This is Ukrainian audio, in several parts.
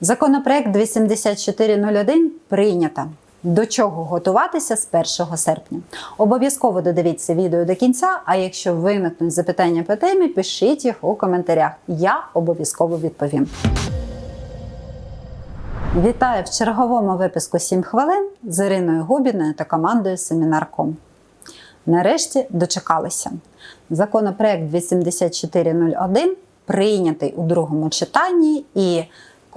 Законопроект 8401 прийнято. До чого готуватися з 1 серпня? Обов'язково додивіться відео до кінця. А якщо виникнуть запитання по темі, пишіть їх у коментарях. Я обов'язково відповім. Вітаю в черговому випуску 7 хвилин з Іриною Губіною та командою Семінар.ком. Нарешті дочекалися. Законопроект 8401 прийнятий у другому читанні, і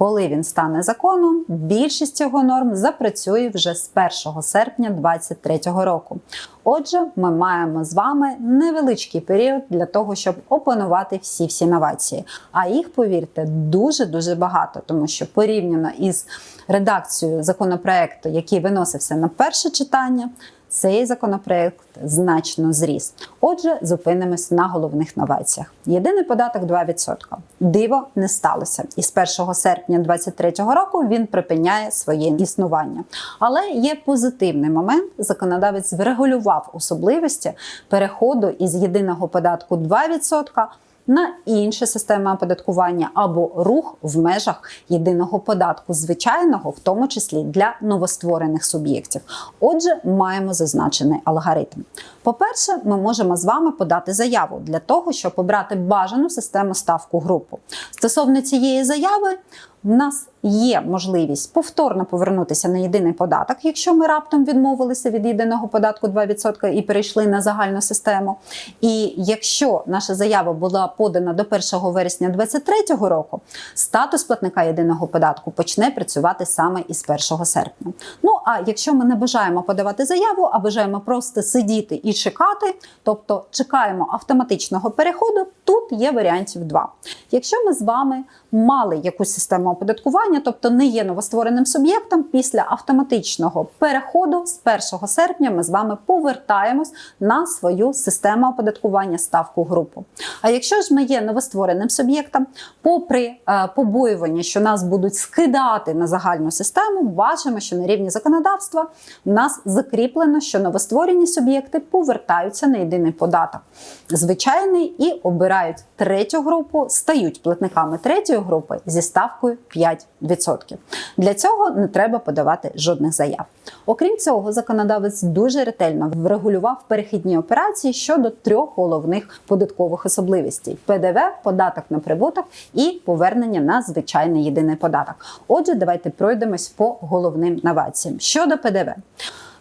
коли він стане законом, більшість його норм запрацює вже з 1 серпня 2023 року. Отже, ми маємо з вами невеличкий період для того, щоб опанувати всі всі новації. А їх, повірте, дуже дуже багато, тому що порівняно із редакцією законопроекту, який виносився на перше читання, цей законопроект значно зріс. Отже, зупинимось на головних новаціях. Єдиний податок 2%. Диво не сталося. І з 1 серпня 2023 року він припиняє своє існування. Але є позитивний момент. Законодавець врегулював особливості переходу із єдиного податку 2% на інші системи оподаткування або рух в межах єдиного податку, звичайного, в тому числі для новостворених суб'єктів. Отже, маємо зазначений алгоритм. По-перше, ми можемо з вами подати заяву для того, щоб обрати бажану систему ставку групу. Стосовно цієї заяви, в нас є можливість повторно повернутися на єдиний податок, якщо ми раптом відмовилися від єдиного податку 2% і перейшли на загальну систему. І якщо наша заява була подана до 1 вересня 2023 року, статус платника єдиного податку почне працювати саме із 1 серпня. Ну а якщо ми не бажаємо подавати заяву, а бажаємо просто сидіти і чекати, тобто чекаємо автоматичного переходу, тут є варіантів два. Якщо ми з вами мали якусь систему оподаткування, тобто не є новоствореним суб'єктом, після автоматичного переходу з 1 серпня ми з вами повертаємось на свою систему оподаткування ставку групу. А якщо ж ми є новоствореним суб'єктом, попри е, побоювання, що нас будуть скидати на загальну систему, бачимо, що на рівні законодавства в нас закріплено, що новостворені суб'єкти повертаються на єдиний податок. Звичайний і обирають третю групу, стають платниками третьої групи зі ставкою 5%. Для цього не треба подавати жодних заяв. Окрім цього, законодавець дуже ретельно врегулював перехідні операції щодо трьох головних податкових особливостей: ПДВ, податок на прибуток і повернення на звичайний єдиний податок. Отже, давайте пройдемось по головним новаціям. Щодо ПДВ.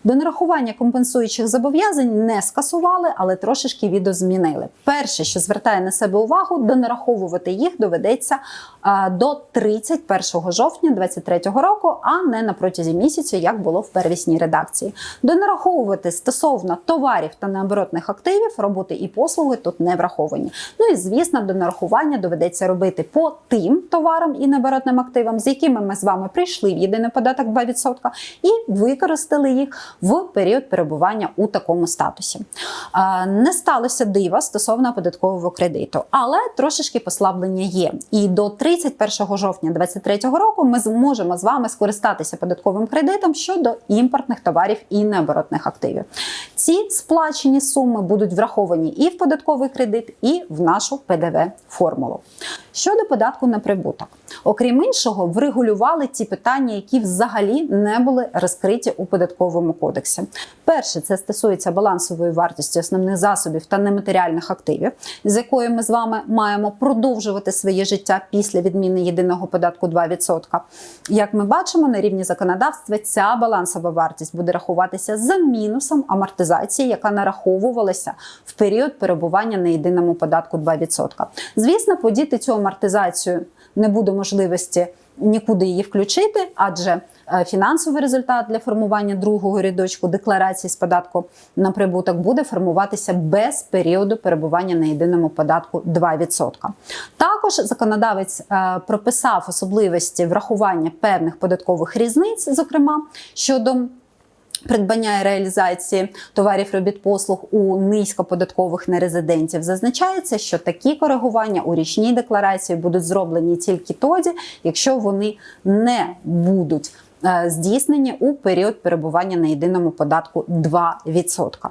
До нарахування компенсуючих зобов'язань не скасували, але трошечки відозмінили. Перше, що звертає на себе увагу, донараховувати їх доведеться до 31 жовтня 2023 року, а не на протязі місяця, як було в первісній редакції. Донараховувати стосовно товарів та необоротних активів, роботи і послуги тут не враховані. Ну і звісно, до нарахування доведеться робити по тим товарам і необоротним активам, з якими ми з вами прийшли в єдиний податок 2% і використали їх в період перебування у такому статусі. Не сталося дива стосовно податкового кредиту, але трошечки послаблення є. І до 31 жовтня 2023 року ми зможемо з вами скористатися податковим кредитом щодо імпортних товарів і необоротних активів. Ці сплачені суми будуть враховані і в податковий кредит, і в нашу ПДВ формулу. Щодо податку на прибуток, окрім іншого, врегулювали ті питання, які взагалі не були розкриті у податковому кодексі. Перше, це стосується балансової вартості основних засобів та нематеріальних активів, з якою ми з вами маємо продовжувати своє життя після відміни єдиного податку 2%. Як ми бачимо, на рівні законодавства ця балансова вартість буде рахуватися за мінусом амортизації, яка нараховувалася в період перебування на єдиному податку 2%. Звісно, подіти цю амортизацію не буде можливості нікуди її включити, адже фінансовий результат для формування другого рядочку декларації з податку на прибуток буде формуватися без періоду перебування на єдиному податку 2%. Також законодавець е, прописав особливості врахування певних податкових різниць, зокрема щодо Придбання і реалізації товарів робіт послуг у низькоподаткових нерезидентів зазначається, що такі коригування у річній декларації будуть зроблені тільки тоді, якщо вони не будуть е, здійснені у період перебування на єдиному податку 2%.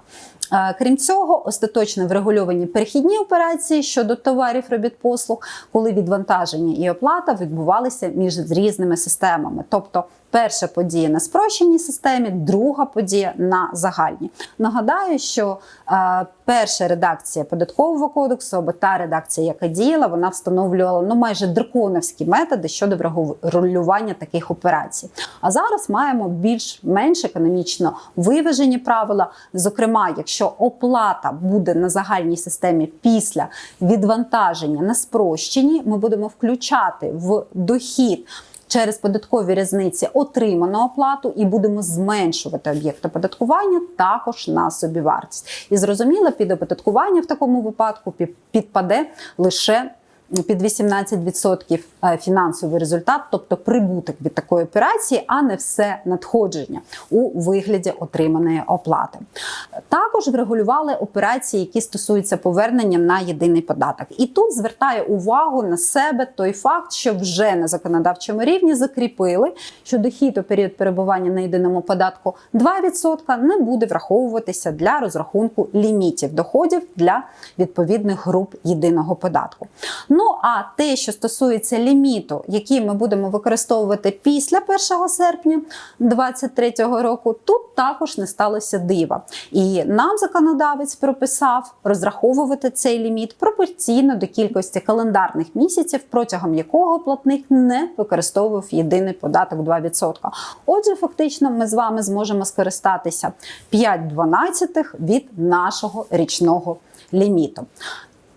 Е, Крім цього, остаточно врегульовані перехідні операції щодо товарів робіт послуг, коли відвантаження і оплата відбувалися між різними системами. Тобто, перша подія на спрощеній системі, друга подія на загальній. Нагадаю, що е, перша редакція податкового кодексу або та редакція, яка діяла, вона встановлювала ну майже драконовські методи щодо врегулювання таких операцій. А зараз маємо більш-менш економічно виважені правила. Зокрема, якщо оплата буде на загальній системі після відвантаження на спрощенні, ми будемо включати в дохід. Через податкові різниці отриману оплату і будемо зменшувати об'єкт оподаткування також на собівартість. І зрозуміло, під оподаткування в такому випадку пі- підпаде лише під 18% е, фінансовий результат, тобто прибуток від такої операції, а не все надходження у вигляді отриманої оплати. Також врегулювали операції, які стосуються повернення на єдиний податок. І тут звертає увагу на себе той факт, що вже на законодавчому рівні закріпили, що дохід у період перебування на єдиному податку 2% не буде враховуватися для розрахунку лімітів доходів для відповідних груп єдиного податку. Ну а те, що стосується ліміту, який ми будемо використовувати після 1 серпня 2023 року, тут також не сталося дива. І нам законодавець прописав розраховувати цей ліміт пропорційно до кількості календарних місяців, протягом якого платник не використовував єдиний податок 2%. Отже, фактично, ми з вами зможемо скористатися 5,12 від нашого річного ліміту.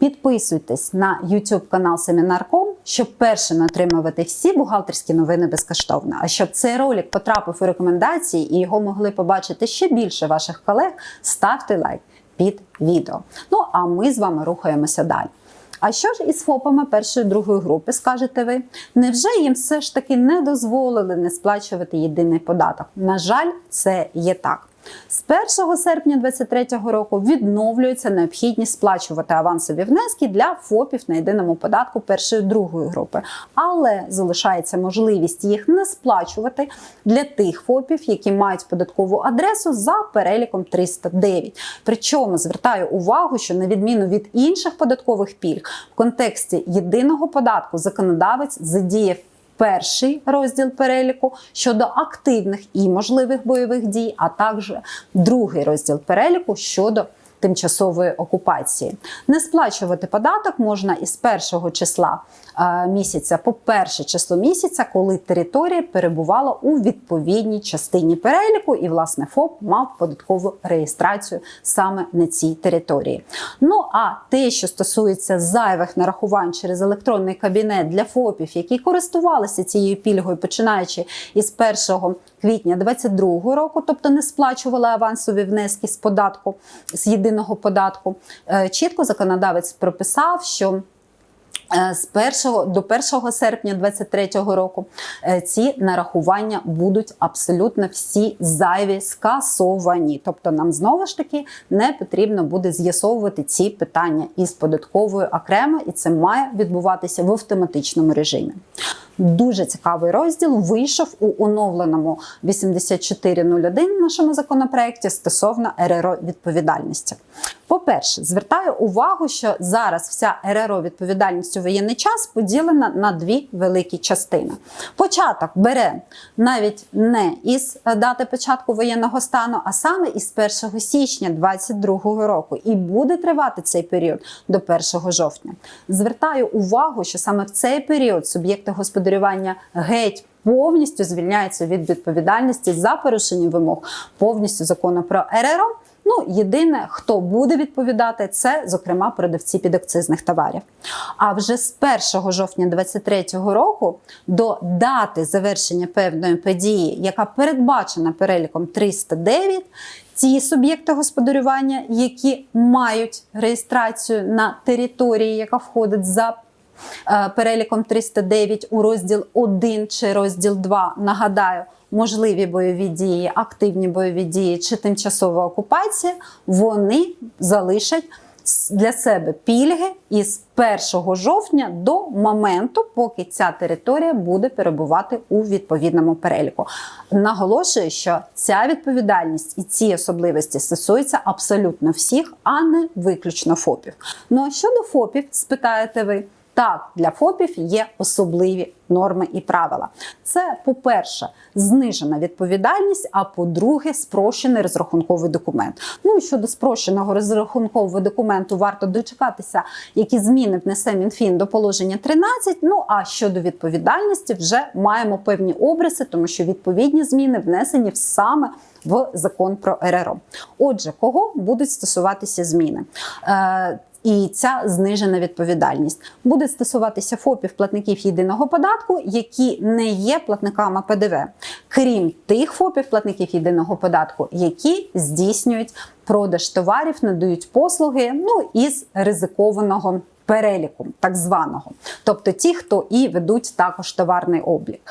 Підписуйтесь на YouTube канал Семінар.ком, щоб першими отримувати всі бухгалтерські новини безкоштовно. А щоб цей ролик потрапив у рекомендації і його могли побачити ще більше ваших колег, ставте лайк під відео. Ну а ми з вами рухаємося далі. А що ж із ФОПами першої другої групи, скажете ви? Невже їм все ж таки не дозволили не сплачувати єдиний податок? На жаль, це є так. З 1 серпня 2023 року відновлюється необхідність сплачувати авансові внески для ФОПів на єдиному податку першої другої групи, але залишається можливість їх не сплачувати для тих ФОПів, які мають податкову адресу за переліком 309. Причому звертаю увагу, що на відміну від інших податкових пільг, в контексті єдиного податку законодавець задіяв перший розділ переліку щодо активних і можливих бойових дій, а також другий розділ переліку щодо тимчасової окупації. Не сплачувати податок можна із першого числа е, місяця по перше число місяця, коли територія перебувала у відповідній частині переліку, і власне ФОП мав податкову реєстрацію саме на цій території. Ну а те, що стосується зайвих нарахувань через електронний кабінет для ФОПів, які користувалися цією пільгою, починаючи із 1 квітня 2022 року, тобто не сплачували авансові внески з податку з єдиного податку, е, чітко законодавець прописав, що Е, з 1 до 1 серпня 2023 року е, ці нарахування будуть абсолютно всі зайві скасовані. Тобто нам знову ж таки не потрібно буде з'ясовувати ці питання із податковою окремо, і це має відбуватися в автоматичному режимі. Дуже цікавий розділ вийшов у оновленому 8401 нашому законопроекті стосовно РРО відповідальності. По-перше, звертаю увагу, що зараз вся РРО відповідальність у воєнний час поділена на дві великі частини. Початок бере навіть не із дати початку воєнного стану, а саме із 1 січня 2022 року, і буде тривати цей період до 1 жовтня. Звертаю увагу, що саме в цей період суб'єкти господарювання геть. Повністю звільняються від відповідальності за порушення вимог повністю закону про РРО. Ну, єдине, хто буде відповідати, це, зокрема, продавці підакцизних товарів. А вже з 1 жовтня 2023 року до дати завершення певної події, яка передбачена переліком 309, ті суб'єкти господарювання, які мають реєстрацію на території, яка входить за переліком 309 у розділ 1 чи розділ 2, нагадаю, можливі бойові дії, активні бойові дії чи тимчасова окупація, вони залишать для себе пільги із 1 жовтня до моменту, поки ця територія буде перебувати у відповідному переліку. Наголошую, що ця відповідальність і ці особливості стосуються абсолютно всіх, а не виключно ФОПів. Ну а щодо ФОПів, спитаєте ви. Так, для ФОПів є особливі норми і правила. Це, по-перше, знижена відповідальність, а по-друге, спрощений розрахунковий документ. Ну і щодо спрощеного розрахункового документу, варто дочекатися, які зміни внесе Мінфін до положення 13. Ну а щодо відповідальності, вже маємо певні обриси, тому що відповідні зміни внесені саме в закон про РРО. Отже, кого будуть стосуватися зміни? І ця знижена відповідальність буде стосуватися ФОПів платників єдиного податку, які не є платниками ПДВ, крім тих ФОПів платників єдиного податку, які здійснюють продаж товарів, надають послуги ну із ризикованого. Переліку так званого, тобто ті, хто і ведуть також товарний облік.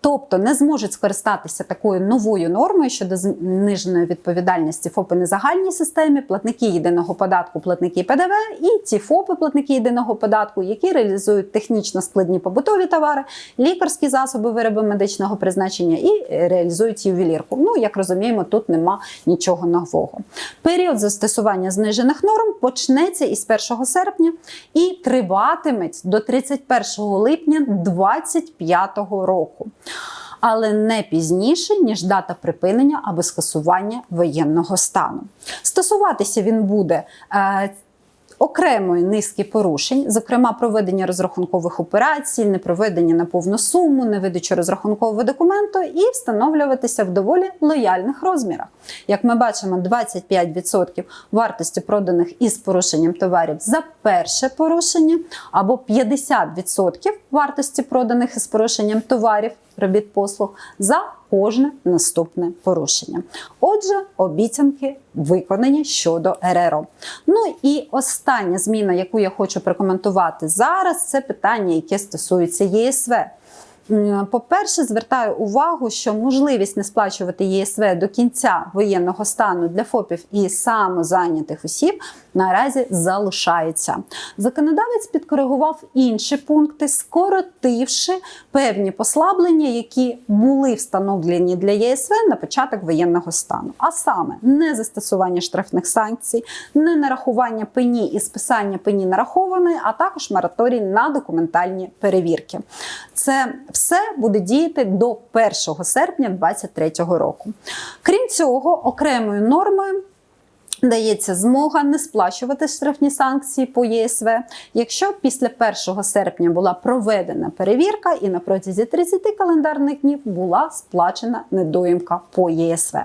Тобто не зможуть скористатися такою новою нормою щодо зниженої відповідальності ФОПи на загальній системі, платники єдиного податку, платники ПДВ і ті ФОПи, платники єдиного податку, які реалізують технічно складні побутові товари, лікарські засоби, вироби медичного призначення і е, реалізують ювелірку. Ну, як розуміємо, тут нема нічого нового. Період застосування знижених норм почнеться із 1 серпня і триватиме до 31 липня 2025 року. Але не пізніше, ніж дата припинення або скасування воєнного стану. Стосуватися він буде е, окремої низки порушень, зокрема проведення розрахункових операцій, непроведення на повну суму, невидачу розрахункового документу і встановлюватися в доволі лояльних розмірах. Як ми бачимо, 25% вартості проданих із порушенням товарів за перше порушення, або 50% вартості проданих із порушенням товарів, робіт послуг за кожне наступне порушення. Отже, обіцянки виконані щодо РРО. Ну і остання зміна, яку я хочу прокоментувати зараз, це питання, яке стосується ЄСВ. М, По-перше, звертаю увагу, що можливість не сплачувати ЄСВ до кінця воєнного стану для ФОПів і самозайнятих осіб наразі залишається. Законодавець підкоригував інші пункти, скоротивши певні послаблення, які були встановлені для ЄСВ на початок воєнного стану. А саме не застосування штрафних санкцій, не нарахування пені і списання пені нарахованої, а також мораторій на документальні перевірки. Це все буде діяти до 1 серпня 2023 року. Крім цього, окремою нормою. Дається змога не сплачувати штрафні санкції по ЄСВ, якщо після 1 серпня була проведена перевірка і на протязі 30 календарних днів була сплачена недоїмка по ЄСВ.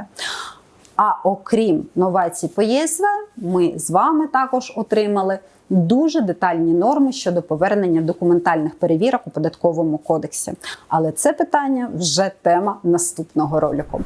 А окрім новацій ЄСВ, ми з вами також отримали дуже детальні норми щодо повернення документальних перевірок у податковому кодексі. Але це питання вже тема наступного ролику.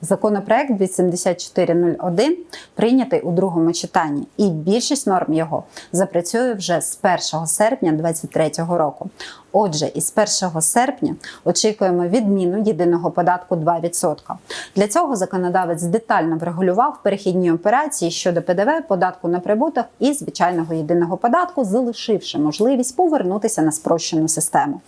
Законопроект 8401 прийнятий у другому читанні, і більшість норм його запрацює вже з 1 серпня 2023 року. Отже, із 1 серпня очікуємо відміну єдиного податку 2%. Для цього законодавець детально врегулював перехідні операції щодо ПДВ, податку на прибуток і звичайного єдиного податку, залишивши можливість повернутися на спрощену систему.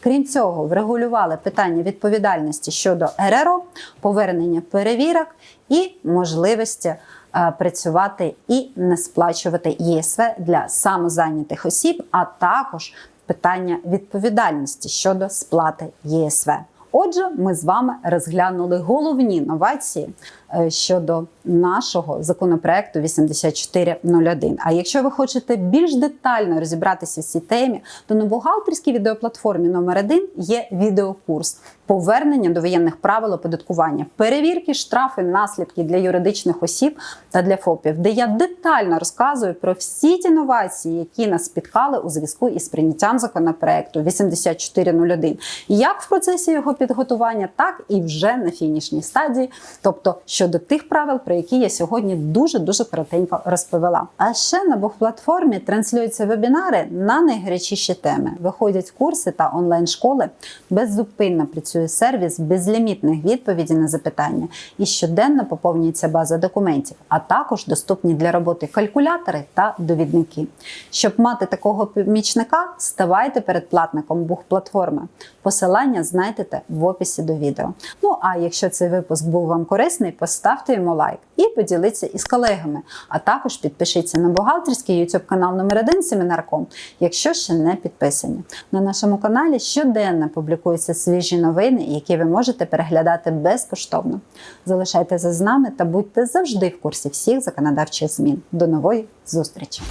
Крім цього, врегулювали питання відповідальності щодо РРО, повернення перевірок і можливості е, працювати і не сплачувати ЄСВ для самозайнятих осіб, а також питання відповідальності щодо сплати ЄСВ. Отже, ми з вами розглянули головні новації е, щодо нашого законопроекту 8401. А якщо ви хочете більш детально розібратися в цій темі, то на бухгалтерській відеоплатформі номер 1 є відеокурс повернення до воєнних правил оподаткування, перевірки, штрафи, наслідки для юридичних осіб та для ФОПів, де я детально розказую про всі ті новації, які нас спіткали у зв'язку із прийняттям законопроекту 8401, як в процесі його підготування, так і вже на фінішній стадії, тобто щодо тих правил, про які я сьогодні дуже дуже коротенько розповіла. А ще на Бух-платформі транслюються вебінари на найгарячіші теми. Виходять курси та онлайн-школи. Беззупинно працює сервіс безлімітних відповідей на запитання і щоденно поповнюється база документів, а також доступні для роботи калькулятори та довідники. Щоб мати такого помічника, ставайте передплатником Бух-платформи. Посилання знайдете в описі до відео. Ну а якщо цей випуск був вам корисний, поставте йому лайк і поділіться із колегами. А також підпишіться на бухгалтерський YouTube канал номер 1 Семінарком, якщо ще не підписані. На нашому каналі щоденно публікуються свіжі новини, які ви можете переглядати безкоштовно. Залишайтеся з нами та будьте завжди в курсі всіх законодавчих змін. До нової зустрічі!